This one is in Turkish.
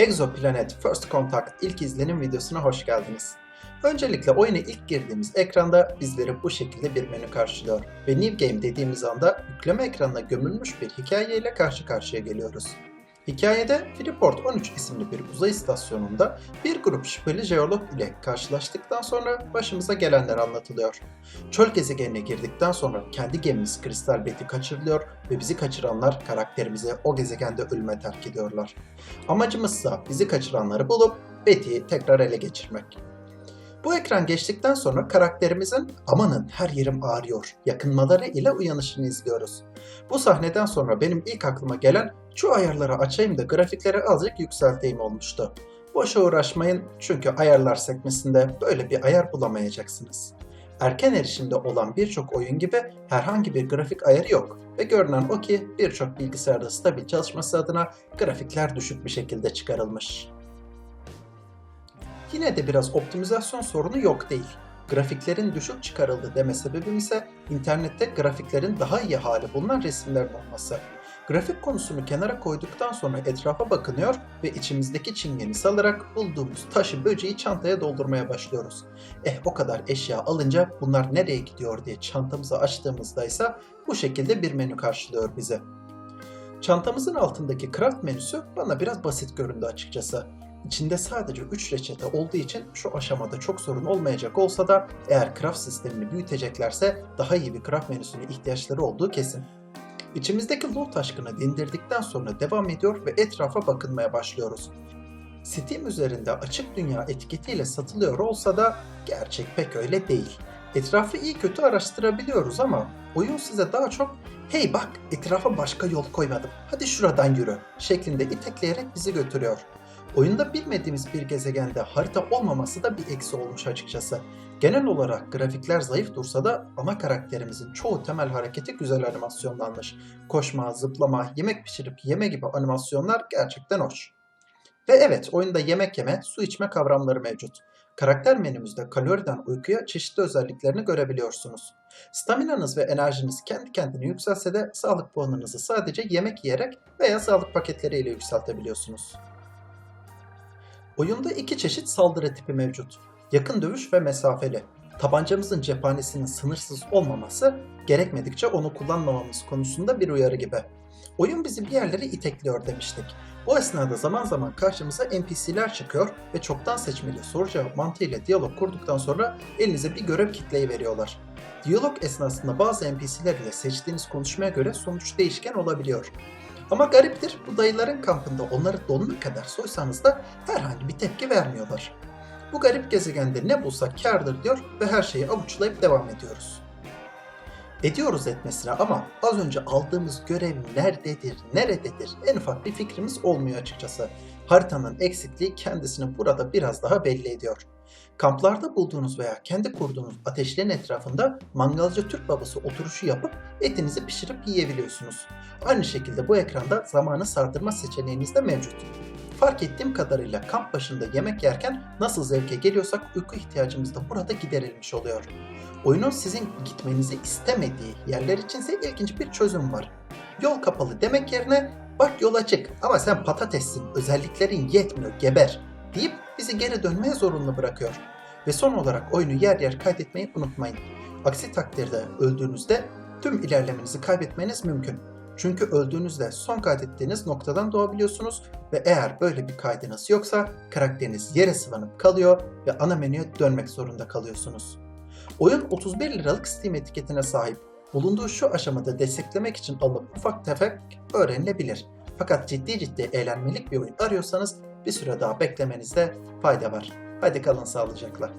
Exoplanet First Contact ilk izlenim videosuna hoş geldiniz. Öncelikle oyuna ilk girdiğimiz ekranda bizleri bu şekilde bir menü karşılıyor ve New Game dediğimiz anda yükleme ekranına gömülmüş bir hikayeyle karşı karşıya geliyoruz. Hikayede Freeport 13 isimli bir uzay istasyonunda bir grup şüpheli jeolog ile karşılaştıktan sonra başımıza gelenler anlatılıyor. Çöl gezegenine girdikten sonra kendi gemimiz Kristal Betty kaçırılıyor ve bizi kaçıranlar karakterimizi o gezegende ölüme terk ediyorlar. Amacımızsa bizi kaçıranları bulup Betty'yi tekrar ele geçirmek. Bu ekran geçtikten sonra karakterimizin amanın her yerim ağrıyor yakınmaları ile uyanışını izliyoruz. Bu sahneden sonra benim ilk aklıma gelen şu ayarları açayım da grafikleri azıcık yükselteyim olmuştu. Boşa uğraşmayın çünkü ayarlar sekmesinde böyle bir ayar bulamayacaksınız. Erken erişimde olan birçok oyun gibi herhangi bir grafik ayarı yok ve görünen o ki birçok bilgisayarda stabil çalışması adına grafikler düşük bir şekilde çıkarılmış. Yine de biraz optimizasyon sorunu yok değil. Grafiklerin düşük çıkarıldı deme sebebim ise internette grafiklerin daha iyi hali bulunan resimlerin olması. Grafik konusunu kenara koyduktan sonra etrafa bakınıyor ve içimizdeki çingeni salarak bulduğumuz taşı böceği çantaya doldurmaya başlıyoruz. Eh o kadar eşya alınca bunlar nereye gidiyor diye çantamızı açtığımızda ise bu şekilde bir menü karşılıyor bizi. Çantamızın altındaki craft menüsü bana biraz basit göründü açıkçası. İçinde sadece 3 reçete olduğu için şu aşamada çok sorun olmayacak olsa da eğer craft sistemini büyüteceklerse daha iyi bir craft menüsüne ihtiyaçları olduğu kesin. İçimizdeki loot aşkını dindirdikten sonra devam ediyor ve etrafa bakınmaya başlıyoruz. Steam üzerinde açık dünya etiketiyle satılıyor olsa da gerçek pek öyle değil. Etrafı iyi kötü araştırabiliyoruz ama oyun size daha çok hey bak etrafa başka yol koymadım hadi şuradan yürü şeklinde itekleyerek bizi götürüyor. Oyunda bilmediğimiz bir gezegende harita olmaması da bir eksi olmuş açıkçası. Genel olarak grafikler zayıf dursa da ana karakterimizin çoğu temel hareketi güzel animasyonlanmış. Koşma, zıplama, yemek pişirip yeme gibi animasyonlar gerçekten hoş. Ve evet oyunda yemek yeme, su içme kavramları mevcut. Karakter menümüzde kaloriden uykuya çeşitli özelliklerini görebiliyorsunuz. Staminanız ve enerjiniz kendi kendine yükselse de sağlık puanınızı sadece yemek yiyerek veya sağlık paketleriyle yükseltebiliyorsunuz. Oyunda iki çeşit saldırı tipi mevcut. Yakın dövüş ve mesafeli. Tabancamızın cephanesinin sınırsız olmaması, gerekmedikçe onu kullanmamamız konusunda bir uyarı gibi. Oyun bizi bir yerlere itekliyor demiştik. Bu esnada zaman zaman karşımıza NPC'ler çıkıyor ve çoktan seçmeli soru cevap mantığıyla diyalog kurduktan sonra elinize bir görev kitleyi veriyorlar. Diyalog esnasında bazı NPC'ler ile seçtiğiniz konuşmaya göre sonuç değişken olabiliyor. Ama gariptir bu dayıların kampında onları donuna kadar soysanız da herhangi bir tepki vermiyorlar. Bu garip gezegende ne bulsak kârdır diyor ve her şeyi avuçlayıp devam ediyoruz. Ediyoruz etmesine ama az önce aldığımız görev nerededir, nerededir en ufak bir fikrimiz olmuyor açıkçası. Haritanın eksikliği kendisini burada biraz daha belli ediyor. Kamplarda bulduğunuz veya kendi kurduğunuz ateşlerin etrafında mangalcı Türk babası oturuşu yapıp etinizi pişirip yiyebiliyorsunuz. Aynı şekilde bu ekranda zamanı sardırma seçeneğiniz de mevcut. Fark ettiğim kadarıyla kamp başında yemek yerken nasıl zevke geliyorsak uyku ihtiyacımız da burada giderilmiş oluyor. Oyunun sizin gitmenizi istemediği yerler içinse ilginç bir çözüm var. Yol kapalı demek yerine bak yol açık ama sen patatessin özelliklerin yetmiyor geber deyip bizi geri dönmeye zorunlu bırakıyor. Ve son olarak oyunu yer yer kaydetmeyi unutmayın. Aksi takdirde öldüğünüzde tüm ilerlemenizi kaybetmeniz mümkün. Çünkü öldüğünüzde son kaydettiğiniz noktadan doğabiliyorsunuz ve eğer böyle bir kaydınız yoksa karakteriniz yere sıvanıp kalıyor ve ana menüye dönmek zorunda kalıyorsunuz. Oyun 31 liralık Steam etiketine sahip. Bulunduğu şu aşamada desteklemek için alıp ufak tefek öğrenilebilir. Fakat ciddi ciddi eğlenmelik bir oyun arıyorsanız bir süre daha beklemenizde fayda var. Hadi kalın sağlıcakla.